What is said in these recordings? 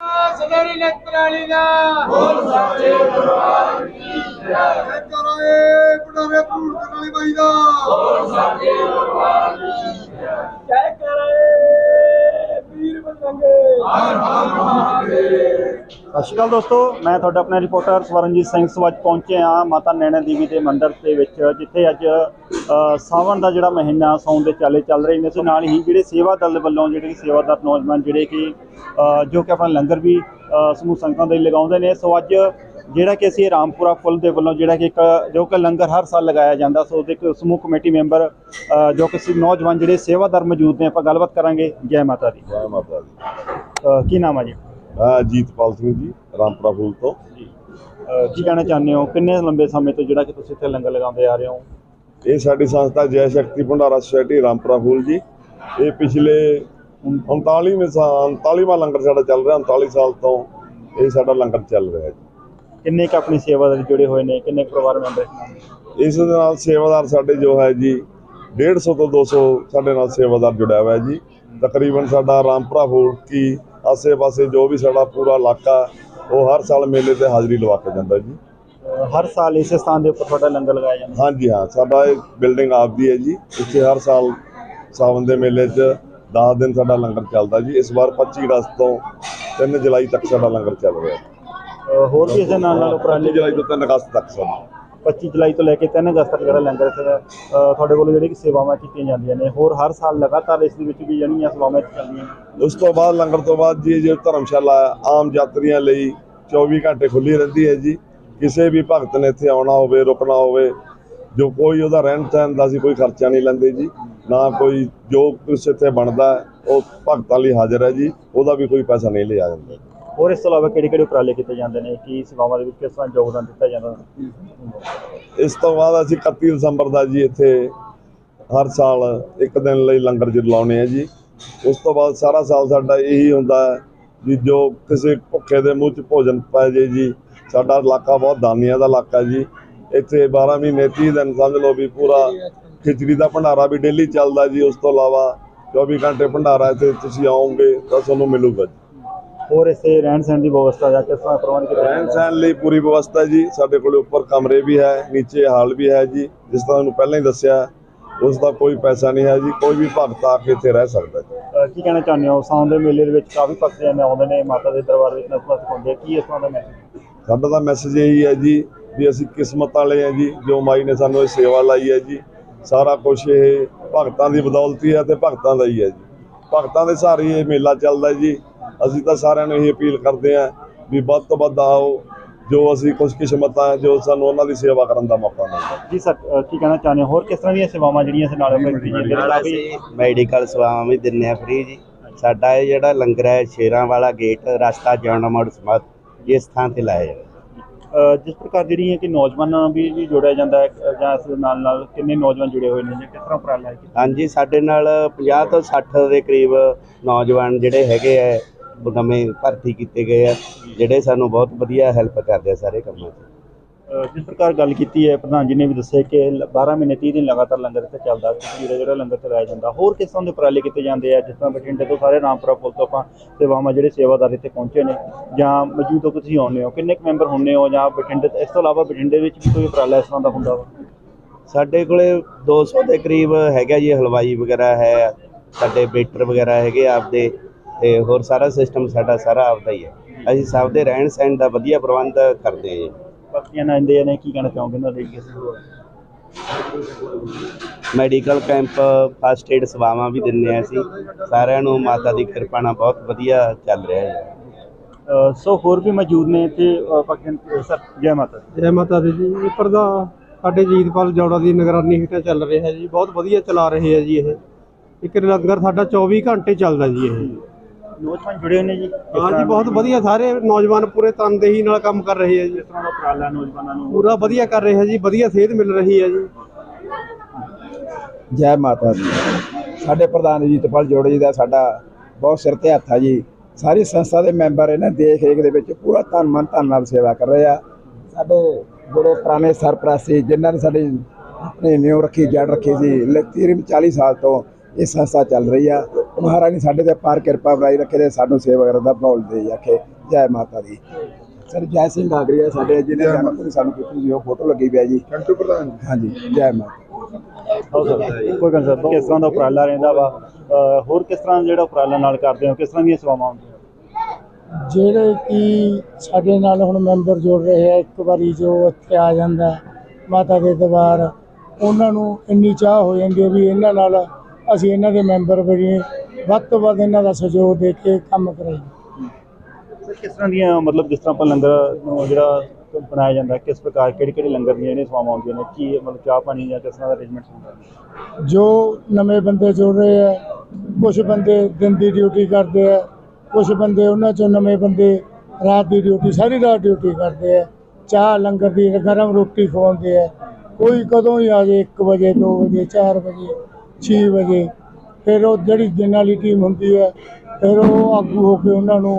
ਸਦਰੀ ਨੇਤਰਾਲੀ ਦਾ। ਬੋਲ ਸਾਚੇ ਦਰਬਾਰ ਕੀ ਜੈ। ਕਰਾਏ ਬੁਢਾਰੇ ਭੂਰ ਕਰਾਲੀ ਬਾਈ ਦਾ। ਬੋਲ ਸਾਚੇ ਦਰਬਾਰ ਕੀ ਜੈ। ਕਰਾਏ ਵੀਰ ਬੰਦੰਗੇ ਹਰ ਹਰ ਮਹਾਦੇਵ ਸਤਿ ਸ਼੍ਰੀ ਅਕਾਲ ਦੋਸਤੋ ਮੈਂ ਤੁਹਾਡਾ ਆਪਣਾ ਰਿਪੋਰਟਰ ਸਵਰਨਜੀਤ ਸਿੰਘ ਸਵੱਜ ਪਹੁੰਚੇ ਹਾਂ ਮਾਤਾ ਨੈਣਾ ਦੇਵੀ ਦੇ ਮੰਦਿਰ ਦੇ ਵਿੱਚ ਜਿੱਥੇ ਅੱਜ ਸਾਵਣ ਦਾ ਜਿਹੜਾ ਮਹੀਨਾ ਸੌਣ ਦੇ ਚਾਲੇ ਚੱਲ ਰਹੇ ਨੇ ਤੇ ਨਾਲ ਹੀ ਜਿਹੜੇ ਸੇਵਾ ਦਲ ਵੱਲੋਂ ਜਿਹੜੇ ਕਿ ਸੇਵਾਦਾਰ ਨੌਜਵਾਨ ਜਿਹੜੇ ਕਿ ਜੋ ਕਿ ਆਪਣਾ ਲੰਗਰ ਵੀ ਸਮੂਹ ਸੰਗਤਾਂ ਦੇ ਲਈ ਲਗਾਉਂਦੇ ਨੇ ਸੋ ਅੱਜ ਜਿਹੜਾ ਕਿ ਅਸੀਂ ਰਾਮਪੁਰਾ ਫੁੱਲ ਦੇ ਵੱਲੋਂ ਜਿਹੜਾ ਕਿ ਇੱਕ ਜੋ ਕਿ ਲੰਗਰ ਹਰ ਸਾਲ ਲਗਾਇਆ ਜਾਂਦਾ ਸੋ ਉਹਦੇ ਇੱਕ ਸਮੂਹ ਕਮੇਟੀ ਮੈਂਬਰ ਜੋ ਕਿ ਸੀ ਨੌਜਵਾਨ ਜਿਹੜੇ ਸੇਵਾਦਾਰ ਮੌਜੂਦ ਨੇ ਆਪਾਂ ਗੱਲਬਾਤ ਕਰਾਂਗੇ। ਜੈ ਮਾਤਾ ਦੀ। ਜੈ ਮਾਤਾ ਦੀ। ਕੀ ਨਾਮ ਆ ਜੀ? ਜੀਤਪਾਲ ਸਿੰਘ ਜੀ ਰਾਮਪੁਰਾ ਫੂਲ ਤੋਂ। ਕੀ ਕਹਿਣਾ ਚਾਹੁੰਦੇ ਹੋ? ਕਿੰਨੇ ਲੰਬੇ ਸਮੇਂ ਤੋਂ ਜਿਹੜਾ ਕਿ ਤੁਸੀਂ ਇੱਥੇ ਲੰਗਰ ਲਗਾਉਂਦੇ ਆ ਰਹੇ ਹੋ? ਇਹ ਸਾਡੀ ਸੰਸਥਾ ਜੈ ਸ਼ਕਤੀ ਭੰਡਾਰਾ ਸੁਸਾਇਟੀ ਰਾਮਪੁਰਾ ਫੂਲ ਜੀ। ਇਹ ਪਿਛਲੇ 39ਵੇਂ ਸਾਲ 39ਵਾਂ ਲੰਗਰ ਸਾਡਾ ਚੱਲ ਰਿਹਾ 39 ਸਾਲ ਤੋਂ ਇਹ ਸਾਡਾ ਲੰਗਰ ਚੱਲ ਰਿਹਾ ਜੀ। ਕਿੰਨੇ ਕੁ ਆਪਣੀ ਸੇਵਾਦਾਰ ਜੁੜੇ ਹੋਏ ਨੇ? ਕਿੰਨੇ ਪਰਿਵਾਰ ਮੈਂਬਰ ਇਸ ਦੇ ਨਾਲ ਸੇਵਾਦਾਰ ਸਾਡੇ ਜੋ ਹੈ ਜੀ 150 ਤੋਂ 200 ਸਾਡੇ ਨਾਲ ਸੇਵਾਦਾਰ ਜੁੜਿਆ ਹੋਇਆ ਜੀ। ਤਕਰੀਬਨ ਸਾਡਾ ਰਾਮਪੁਰਾ ਫੂਲ ਕੀ ਆਸੇ-ਪਾਸੇ ਜੋ ਵੀ ਸਾਡਾ ਪੂਰਾ ਇਲਾਕਾ ਉਹ ਹਰ ਸਾਲ ਮੇਲੇ ਤੇ ਹਾਜ਼ਰੀ ਲਵਾ ਕੇ ਜਾਂਦਾ ਜੀ। ਹਰ ਸਾਲ ਇਸੇ ਸਥਾਨ ਦੇ ਉੱਪਰ ਤੁਹਾਡਾ ਲੰਗਰ ਲਗਾਇਆ ਜਾਂਦਾ? ਹਾਂਜੀ ਹਾਂ ਸਾਡਾ ਇਹ ਬਿਲਡਿੰਗ ਆਪਦੀ ਹੈ ਜੀ। ਇੱਥੇ ਹਰ ਸਾਲ ਸਾਵਨ ਦੇ ਮੇਲੇ 'ਚ 10 ਦਿਨ ਸਾਡਾ ਲੰਗਰ ਚੱਲਦਾ ਜੀ। ਇਸ ਵਾਰ 25 ਅਗਸਤ ਤੋਂ 3 ਜੁਲਾਈ ਤੱਕ ਸਾਡਾ ਲੰਗਰ ਚੱਲ ਰਿਹਾ। ਹੋਰ ਵੀ ਇਸੇ ਨਾਲ ਨਾਲ 25 ਉਪਰਾਲੇ ਜੁਲਾਈ ਤੋਂ 3 ਅਗਸਤ ਤੱਕ ਸਾਡਾ। 25 ਜੁਲਾਈ ਤੋਂ ਲੈ ਕੇ 3 ਅਗਸਤ ਤੱਕ ਜਿਹੜਾ ਲੰਗਰ ਇੱਥੇ ਦਾ, ਅਹ ਤੁਹਾਡੇ ਵੱਲੋਂ ਜਿਹੜੀ ਕਿ ਸੇਵਾਵਾਂ ਕੀਤੀਆਂ ਜਾਂਦੀਆਂ ਨੇ ਹੋਰ ਹਰ ਸਾਲ ਲਗਾਤਾਰ ਇਸ ਦੇ ਵਿੱਚ ਵੀ ਜਿਹੜੀਆਂ ਸੇਵਾਵਾਂ ਚੱਲਦੀਆਂ ਨੇ। ਉਸ ਤੋਂ ਬਾਅਦ ਲੰਗਰ ਤੋਂ ਬਾਅਦ ਜੀ ਜੋ ਧਰਮਸ਼ਾਲਾ ਆਮ ਯਾਤਰੀਆਂ ਲਈ 24 ਘੰਟੇ ਖੁੱਲੀ ਰਹਿੰਦੀ ਹੈ ਜੀ। ਕਿਸੇ ਵੀ ਭਗਤ ਨੇ ਇੱਥੇ ਆਉਣਾ ਹੋਵੇ ਰੁਕਣਾ ਹੋਵੇ ਜੋ ਕੋਈ ਉਹਦਾ ਰਹਿਣ ਸਹਿਣ ਦਾ ਸੀ ਕੋਈ ਖਰਚਾ ਨਹੀਂ ਲੈਂਦੇ ਜੀ। ਨਾ ਕੋਈ ਜੋ ਕੁਛ ਇੱਥੇ ਬਣਦਾ ਹੈ, ਉਹ ਭਗਤਾਂ ਲਈ ਹਾਜ਼ਰ ਹੈ ਜੀ ਉਹਦਾ ਵੀ ਕੋਈ ਪੈਸਾ ਨਹੀਂ ਲਿਆ ਜਾਂਦਾ। ਹੋਰ ਇਸ ਤੋਂ ਇਲਾਵਾ ਕਿਹੜੇ ਕਿਹੜੇ ਉਪਰਾਲੇ ਕੀਤੇ ਜਾਂਦੇ ਨੇ? ਕੀ ਸੇਵਾਵਾਂ ਦੇ ਵਿੱਚ ਕਿਸ ਤਰ੍ਹਾਂ ਯੋਗਦਾਨ ਦਿੱਤਾ ਜਾਂਦਾ? ਇਸ ਤੋਂ ਬਾਅਦ ਅਸੀਂ 31 ਦਸੰਬਰ ਦਾ ਜੀ ਇੱਥੇ ਹਰ ਸਾਲ ਇੱਕ ਦਿਨ ਲਈ ਲੰਗਰ ਜੀ ਲਾਉਣੇ ਆ ਜੀ। ਉਸ ਤੋਂ ਬਾਅਦ ਸਾਰਾ ਸਾਲ ਸਾਡਾ ਇਹੀ ਹੁੰਦਾ ਹੈ ਵੀ ਜੋ ਕਿਸੇ ਭੁੱਖੇ ਦੇ ਮੂੰਹ 'ਚ ਭੋਜਨ ਪੈ ਜੇ ਜੀ, ਸਾਡਾ ਇਲਾਕਾ ਬਹੁਤ ਦਾਨੀਆਂ ਦਾ ਇਲਾਕਾ ਜੀ। ਇੱਥੇ 12 ਮਹੀਨੇ 30 ਦਿਨ ਸਮਝ ਲਓ ਵੀ ਪੂਰਾ ਖਿਚੜੀ ਦਾ ਭੰਡਾਰਾ ਵੀ ਡੇਲੀ ਚੱਲਦਾ ਜੀ। ਉਸ ਤੋਂ ਇਲਾਵਾ 24 ਘੰਟੇ ਭੰਡਾਰਾ ਇੱਥੇ ਤੁਸੀਂ ਆਓਗੇ ਤਾਂ ਤੁਹਾਨੂੰ ਮਿਲੂਗਾ ਜੀ। ਹੋਰ ਇਸੇ ਰਹਿਣ ਸਹਿਣ ਦੀ ਵਿਵਸਥਾ ਜਾਂ ਕਿਸ ਤਰ੍ਹਾਂ ਪ੍ਰਬੰਧ ਕੀਤਾ ਰਹਿਣ ਸਹਿਣ ਲਈ ਪੂਰੀ ਵਿਵਸਥਾ ਜੀ। ਸਾਡੇ ਕੋਲ ਉੱਪਰ ਕਮਰੇ ਵੀ ਹੈ ਨੀਚੇ ਹਾਲ ਵੀ ਹੈ ਜੀ। ਜਿਸ ਤਰ੍ਹਾਂ ਤੁਹਾਨੂੰ ਪਹਿਲਾਂ ਹੀ ਦੱਸਿਆ ਉਸ ਦਾ ਕੋਈ ਪੈਸਾ ਨਹੀਂ ਹੈ ਜੀ। ਕੋਈ ਵੀ ਭਗਤ ਆ ਕੇ ਇੱਥੇ ਰਹਿ ਸਕਦਾ ਜੀ। ਕੀ ਕਹਿਣਾ ਚਾਹੁੰਦੇ ਹੋ? ਸਾਉਣ ਦੇ ਮੇਲੇ ਦੇ ਵਿੱਚ ਕਾਫੀ ਭਗਤ ਜਨ ਆਉਂਦੇ ਨੇ ਮਾਤਾ ਦੇ ਦਰਬਾਰ ਵਿੱਚ ਨਤਮਸਤਕ ਹੁੰਦੇ ਆ। ਕੀ ਇਸ ਤਰ੍ਹਾਂ ਦਾ ਮੈਸੇਜ ਸਾਡਾ ਤਾਂ ਮੈਸੇਜ ਇਹੀ ਹੈ ਜੀ ਵੀ ਅਸੀਂ ਕਿਸਮਤ ਵਾਲੇ ਹਾਂ ਜੀ। ਜੋ ਮਾਈ ਨੇ ਸਾਨੂੰ ਇਹ ਸੇਵਾ ਲਾਈ ਹੈ ਜੀ। ਸਾਰਾ ਕੁਝ ਇਹ ਭਗਤਾਂ ਦੀ ਬਦੌਲਤੀ ਹੈ ਤੇ ਭਗਤਾਂ ਦਾ ਹੀ ਹੈ ਜੀ। ਭਗਤਾਂ ਦੇ ਸਹਾਰੇ ਹੀ ਇਹ ਮੇਲਾ ਚੱਲਦਾ ਜੀ। ਅਸੀਂ ਤਾਂ ਸਾਰਿਆਂ ਨੂੰ ਇਹ ਅਪੀਲ ਕਰਦੇ ਹਾਂ ਵੀ ਵੱਧ ਤੋਂ ਵੱਧ ਆਓ ਜੋ ਅਸੀਂ ਖੁਸ਼ਕਿਸਮਤ ਹਾਂ ਜੋ ਸਾਨੂੰ ਉਹਨਾਂ ਦੀ ਸੇਵਾ ਕਰਨ ਦਾ ਮੌਕਾ ਮਿਲਦਾ। ਜੀ ਸਰ ਕੀ ਕਹਿਣਾ ਚਾਹੁੰਦੇ ਹੋ? ਹੋਰ ਕਿਸ ਤਰ੍ਹਾਂ ਦੀਆਂ ਸੇਵਾਵਾਂ ਜਿਹੜੀਆਂ ਇਸ ਨਾਲ ਕਾਫੀ ਅਸੀਂ ਮੈਡੀਕਲ ਸੇਵਾਵਾਂ ਵੀ ਦਿੰਨੇ ਆ ਫ੍ਰੀ ਜੀ। ਸਾਡਾ ਇਹ ਜਿਹੜਾ ਲੰਗਰ ਹੈ ਸ਼ੇਰਾਂ ਵਾਲਾ ਗੇਟ ਰਸਤਾ ਜਾਣਾ ਮੋੜ ਸਮਾਧ ਇਸ ਥਾਂ ਤੇ ਲਾਇਆ ਅਹ ਜਿਸ ਪ੍ਰਕਾਰ ਜਿਹੜੀਆਂ ਕਿ ਨੌਜਵਾਨਾਂ ਨੂੰ ਵੀ ਵੀ ਜੋੜਿਆ ਜਾਂਦਾ ਹੈ ਜਾਂ ਇਸ ਨਾਲ ਨਾਲ ਕਿੰਨੇ ਨੌਜਵਾਨ ਜੁੜੇ ਹੋਏ ਨੇ ਜਾਂ? ਕਿਸ ਤਰ੍ਹਾਂ ਉਪਰਾਲਾ ਹੈ ਹਾਂਜੀ ਸਾਡੇ ਨਾਲ 50 ਤੋਂ 60 ਦੇ ਕਰੀਬ ਨੌਜਵਾਨ ਜਿਹੜੇ ਹੈਗੇ ਆ ਨਵੇਂ ਭਰਤੀ ਕੀਤੇ ਗਏ ਆ ਜਿਹੜੇ ਸਾਨੂੰ ਬਹੁਤ ਵਧੀਆ ਹੈਲਪ ਕਰਦੇ ਆ ਸਾਰੇ ਕੰਮਾਂ 'ਚ। ਜਿਸ ਪ੍ਰਕਾਰ ਗੱਲ ਕੀਤੀ ਹੈ ਪ੍ਰਧਾਨ ਜੀ ਨੇ ਵੀ ਦੱਸਿਆ ਕਿ ਲ- 12 ਮਹੀਨੇ 30 ਦਿਨ ਲਗਾਤਾਰ ਲੰਗਰ ਇੱਥੇ ਚੱਲਦਾ ਜਿਹੜਾ ਜਿਹੜਾ ਲੰਗਰ ਚਲਾਇਆ ਜਾਂਦਾ। ਹੋਰ ਕਿਸ ਤਰ੍ਹਾਂ ਦੇ ਉਪਰਾਲੇ ਕੀਤੇ ਜਾਂਦੇ ਆ ਜਿਸ ਤਰ੍ਹਾਂ ਬਠਿੰਡੇ ਤੋਂ ਸਾਰੇ ਰਾਮਪੁਰਾ ਪੁਲ ਤੋਂ ਆਪਾਂ ਸੇਵਾਵਾਂ ਜਿਹੜੇ ਸੇਵਾਦਾਰ ਇੱਥੇ ਪਹੁੰਚੇ ਨੇ ਜਾਂ ਮੌਜੂਦ ਹੋ ਤੁਸੀਂ ਆਉਂਦੇ ਹੋ ਕਿੰਨੇ ਕੁ ਮੈਂਬਰ ਹੁੰਦੇ ਹੋ ਜਾਂ ਬਠਿੰਡੇ ਤੋਂ- ਇਸ ਤੋਂ ਇਲਾਵਾ ਬਠਿੰਡੇ ਵਿੱਚ ਵੀ ਕੋਈ ਉਪਰਾਲਾ ਇਸ ਤਰ੍ਹਾਂ ਦਾ ਹੁੰਦਾ ਵਾ? ਸਾਡੇ ਕੋਲੇ 200 ਦੇ ਕਰੀਬ ਹੈਗਾ ਜੀ ਹਲਵਾਈ ਵਗੈਰਾ ਹੈ ਸਾਡੇ ਵੇਟਰ ਵਗੈਰਾ ਹੈਗੇ ਆਪਦੇ। ਤੇ ਹੋਰ ਸਾਰਾ ਸਿਸਟਮ ਸਾਡਾ ਸਾਰਾ ਆਪਦਾ ਹੀ ਹੈ। ਅਸੀਂ ਸਭ ਦੇ ਰਹਿਣ ਸਹਿਣ ਦਾ ਵਧੀਆ ਪ੍ਰਬੰਧ ਕਰਦੇ ਹਾਂ ਜੀ। ਬਾਕੀਆਂ ਨਾਲ ਆਉਂਦੇ ਨੇ ਕੀ ਕਹਿਣਾ ਚਾਹੋਗੇ ਇਹਨਾਂ ਦੇ ਮੈਡੀਕਲ ਕੈਂਪ ਫਸਟ ਏਡ ਸੇਵਾਵਾਂ ਵੀ ਦਿੰਦੇ ਆ ਅਸੀਂ। ਸਾਰਿਆਂ ਨੂੰ ਮਾਤਾ ਦੀ ਕਿਰਪਾ ਨਾਲ ਬਹੁਤ ਵਧੀਆ ਚੱਲ ਰਿਹਾ ਹੈ। ਸੋ ਹੋਰ ਵੀ ਮੌਜੂਦ ਨੇ ਤੇ ਬਾਕੀ ਸਰ ਜੈ ਮਾਤਾ ਦੀ। ਜੈ ਮਾਤਾ ਦੀ ਜੀ। ਉੱਪਰ ਦਾ ਸਾਡੇ ਜੀਤਪਾਲ ਜੌੜਾ ਦੀ ਨਿਗਰਾਨੀ ਹੇਠਾਂ ਚੱਲ ਰਿਹਾ ਜੀ। ਬਹੁਤ ਵਧੀਆ ਚਲਾ ਰਹੇ ਆ ਜੀ ਇਹ। ਇੱਕ ਲੰਗਰ ਸਾਡਾ 24 ਘੰਟੇ ਚੱਲਦਾ ਜੀ ਇਹ। ਨੌਜਵਾਨ ਜੁੜੇ ਹੋਏ ਨੇ ਜੀ ਹਾਂ ਜੀ ਬਹੁਤ ਵਧੀਆ। ਸਾਰੇ ਨੌਜਵਾਨ ਪੂਰੇ ਤਨਦੇਹੀ ਨਾਲ ਕੰਮ ਕਰ ਰਹੇ ਆ ਜੀ। ਕਿਸ ਤਰ੍ਹਾਂ ਦਾ ਉਪਰਾਲਾ ਨੌਜਵਾਨਾਂ ਨੂੰ ਪੂਰਾ ਵਧੀਆ ਕਰ ਰਹੇ ਆ ਜੀ ਵਧੀਆ ਸੇਧ ਮਿਲ ਰਹੀ ਹੈ ਜੀ। ਜੈ ਮਾਤਾ ਦੀ। ਸਾਡੇ ਪ੍ਰਧਾਨ ਜੀ ਤਪਲ ਜੋੜੇ ਜੀ ਦਾ ਸਾਡਾ ਬਹੁਤ ਸਿਰ ਤੇ ਹੱਥ ਆ ਜੀ। ਸਾਰੀ ਸੰਸਥਾ ਦੇ ਮੈਂਬਰ ਇਹਨਾਂ ਦੇਖ ਰੇਖ ਦੇ ਵਿੱਚ ਪੂਰਾ ਤਨ ਮਨ ਧਨ ਨਾਲ ਸੇਵਾ ਕਰ ਰਹੇ ਆ। ਸਾਡੇ ਜਿਹੜੇ ਪੁਰਾਣੇ ਸਰਪ੍ਰਸਤੀ ਜਿਨ੍ਹਾਂ ਨੇ ਸਾਡੀ ਆਪਣੇ ਨਿਉ ਰੱਖੀ ਜੜ ਰੱਖੀ ਸੀ ਲ- ਤਕਰੀਬਨ 40 ਸਾਲ ਤੋਂ ਇਹ ਸੰਸਥਾ ਚੱਲ ਰਹੀ ਆ। ਮਹਾਰਾਜ ਨੇ ਸਾਡੇ ਤੇ ਪਾਰ ਕਿਰਪਾ ਬਣਾਈ ਰੱਖੇ ਤੇ ਸਾਨੂੰ ਸੇਵਾ ਕਰਨ ਦਾ ਬੋਲ ਦੇ ਆਖੇ ਜੈ ਮਾਤਾ ਦੀ। ਸਰ ਜੈ ਸਿੰਘ ਆਗਰੀਆ ਸਾਡੇ ਜਿਹਨੇ ਜਨਮ ਦਿਨ ਸਾਨੂੰ ਕੀਤੀ ਸੀ ਉਹ ਫੋਟੋ ਲੱਗੀ ਪਿਆ ਜੀ। ਕੰਟੂ ਪ੍ਰਧਾਨ ਹਾਂਜੀ ਜੈ ਮਾਤਾ ਕੋਈ ਗੱਲ ਸਰ ਕਿਸ ਤਰ੍ਹਾਂ ਦਾ ਉਪਰਾਲਾ ਰਹਿੰਦਾ ਵਾ? ਹੋਰ ਕਿਸ ਤਰ੍ਹਾਂ ਜਿਹੜਾ ਉਪਰਾਲਾ ਨਾਲ ਕਰਦੇ ਹੋ? ਕਿਸ ਤਰ੍ਹਾਂ ਦੀਆਂ ਸੇਵਾਵਾਂ ਹੁੰਦੀਆਂ? ਜਿਹੜੇ ਕਿ ਸਾਡੇ ਨਾਲ ਹੁਣ ਮੈਂਬਰ ਜੁੜ ਰਹੇ ਆ ਇੱਕ ਵਾਰੀ ਜੋ ਇੱਥੇ ਆ ਜਾਂਦਾ ਮਾਤਾ ਦੇ ਦਰਬਾਰ ਉਹਨਾਂ ਨੂੰ ਇੰਨੀ ਚਾਹ ਹੋ ਜਾਂਦੀ ਹੈ ਵੀ ਇਹਨਾਂ ਨਾਲ ਅਸੀਂ ਇਹਨਾਂ ਦੇ ਮੈਂਬਰ ਬਣੀਏ। ਵੱਧ ਤੋਂ ਵੱਧ ਇਹਨਾਂ ਦਾ ਸਹਿਯੋਗ ਦੇ ਕੇ ਕੰਮ ਕਰਾਈਏ। ਸਰ ਕਿਸ ਤਰ੍ਹਾਂ ਦੀਆਂ ਮਤਲਬ ਜਿਸ ਤਰ੍ਹਾਂ ਆਪਾਂ ਲੰਗਰ ਨੂੰ ਜਿਹੜਾ ਬਣਾਇਆ ਜਾਂਦਾ ਕਿਸ ਪ੍ਰਕਾਰ ਕਿਹੜੇ ਕਿਹੜੇ ਲੰਗਰ ਦੀਆਂ ਜਿਹੜੀਆਂ ਸੇਵਾਵਾਂ ਹੁੰਦੀਆਂ ਨੇ ਕੀ ਮਤਲਬ ਚਾਹ ਪਾਣੀ ਜਾਂ ਕਿਸ ਤਰ੍ਹਾਂ ਦਾ ਅਰੇਂਜਮੈਂਟ ਹੁੰਦਾ ਜੋ ਨਵੇਂ ਬੰਦੇ ਜੁੜ ਰਹੇ ਆ ਕੁਝ ਬੰਦੇ ਦਿਨ ਦੀ ਡਿਊਟੀ ਕਰਦੇ ਆ ਕੁਝ ਬੰਦੇ ਉਹਨਾਂ ਚੋਂ ਨਵੇਂ ਬੰਦੇ ਰਾਤ ਦੀ ਡਿਊਟੀ ਸਾਰੀ ਰਾਤ ਡਿਊਟੀ ਕਰਦੇ ਆ ਚਾਹ ਲੰਗਰ ਦੀ ਗਰਮ ਰੋਟੀ ਖਵਾਉਂਦੇ ਆ ਕੋਈ ਕਦੋਂ ਹੀ ਆ ਜੇ 1 ਵਜੇ 2 ਵਜੇ 4 ਵਜੇ 6 ਵਜੇ ਫਿਰ ਉਹ ਜਿਹੜੀ ਦਿਨ ਵਾਲੀ ਟੀਮ ਹੁੰਦੀ ਹੈ ਫਿਰ ਉਹ ਆਗੂ ਹੋ ਕੇ ਉਹਨਾਂ ਨੂੰ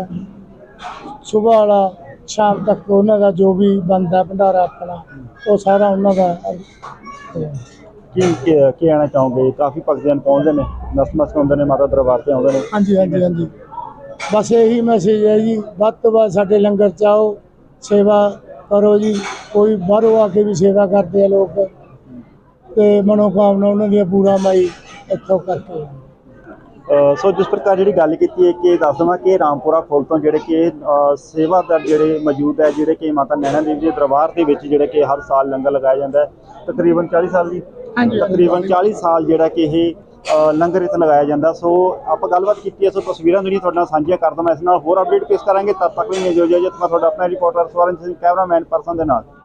ਸਵੇਰ ਵਾਲਾ ਸ਼ਾਮ ਤੱਕ ਉਹਨਾਂ ਦਾ ਜੋ ਵੀ ਬੰਦਾ ਭੰਡਾਰਾ ਆਪਣਾ ਉਹ ਸਾਰਾ ਉਹਨਾਂ ਦਾ ਕੀ ਕੀ ਕੀ ਆਣਾ ਚਾਹੋਗੇ? ਕਾਫੀ ਭਗਤਜਨ ਪਹੁੰਚਦੇ ਨੇ ਨਸਮਸ ਹੁੰਦੇ ਨੇ ਮਾਤਾ ਦਰਬਾਰ ਤੇ ਆਉਂਦੇ ਨੇ। ਹਾਂਜੀ ਹਾਂਜੀ ਹਾਂਜੀ। ਬਸ ਇਹੀ ਮੈਸੇਜ ਹੈ ਜੀ ਵੱਧ ਤੋਂ ਵੱਧ ਸਾਡੇ ਲੰਗਰ ਚ ਆਓ ਸੇਵਾ ਕਰੋ ਜੀ ਕੋਈ ਬਾਹਰੋਂ ਆ ਕੇ ਵੀ ਸੇਵਾ ਕਰਦੇ ਆ ਲੋਕ ਤੇ ਮਨੋਕਾਮਨਾ ਉਹਨਾਂ ਦੀਆਂ ਪੂਰਾ ਮਾਈ। ਇੱਥੋਂ ਕਰਕੇ ਅ, ਸੋ ਜਿਸ ਪ੍ਰਕਾਰ ਜਿਹੜੀ ਗੱਲ ਕੀਤੀ ਹੈ ਕਿ ਦੱਸ ਦਵਾਂ ਕਿ ਰਾਮਪੁਰਾ ਫੁੱਲ ਤੋਂ ਜਿਹੜੇ ਕਿ ਅ, ਸੇਵਾਦਾਰ ਜਿਹੜੇ ਮੌਜੂਦ ਹੈ ਜਿਹੜੇ ਕਿ ਮਾਤਾ ਨੈਣਾ ਦੇਵੀ ਦੇ ਦਰਬਾਰ ਦੇ ਵਿੱਚ ਜਿਹੜੇ ਕਿ ਹਰ ਸਾਲ ਲੰਗਰ ਲਗਾਇਆ ਜਾਂਦਾ ਹੈ ਤਕਰੀਬਨ 40 ਸਾਲ ਦੀ? ਤਕਰੀਬਨ 40 ਸਾਲ ਜਿਹੜਾ ਕਿ ਇਹ ਅ, ਲੰਗਰ ਇੱਥੇ ਲਗਾਇਆ ਜਾਂਦਾ। ਸੋ ਆਪਾਂ ਗੱਲਬਾਤ ਕੀਤੀ ਹੈ ਸੋ ਤਸਵੀਰਾਂ ਜਿਹੜੀਆਂ ਤੁਹਾਡੇ ਨਾਲ ਸਾਂਝੀਆਂ ਕਰ ਦਵਾਂ ਇਸ ਨਾਲ ਹੋਰ ਅਪਡੇਟ ਪੇਸ਼ ਕਰਾਂਗੇ। ਤਦ ਤੱਕ ਲਈ ਜੋ ਜੇ ਮੈਂ ਤੁਹਾਡਾ ਆਪਣਾ reporter Swaran Singh cameraman person ਦੇ ਨਾਲ।